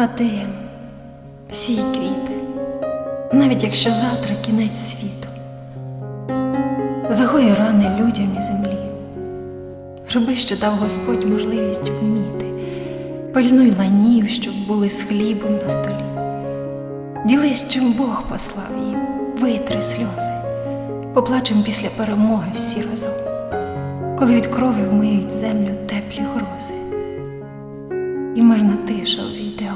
А ти сій квіти, навіть якщо завтра кінець світу. Загої рани людям і землі. Роби, що дав Господь можливість вміти. Пильнуй ланів, щоб були з хлібом на столі. Ділись, чим Бог послав і витри сльози. Поплачем після перемоги всі разом, коли від крові вмиють землю теплі грози, і мирна тиша увійде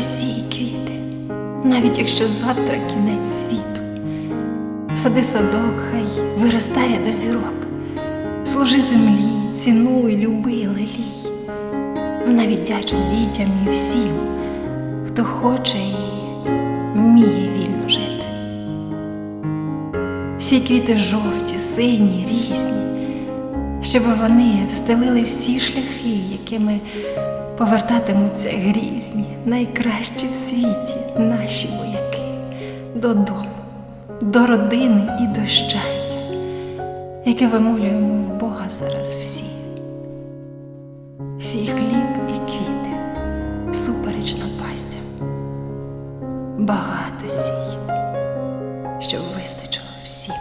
сій квіти, навіть якщо завтра кінець світу. Сади садок, хай виростає до зірок, служи землі, цінуй, люби, лелій. Вона віддячить дітям і всім, хто хоче і вміє вільно жити. Всі квіти жовті, сині, різні, щоб вони встелили всі шляхи, якими повертатимуться грізні, найкращі в світі наші вояки додому, до родини і до щастя, яке вимолюємо в Бога зараз всі. Сій хліб і квіти всупереч напастям. Багато сій, щоб вистачило всім.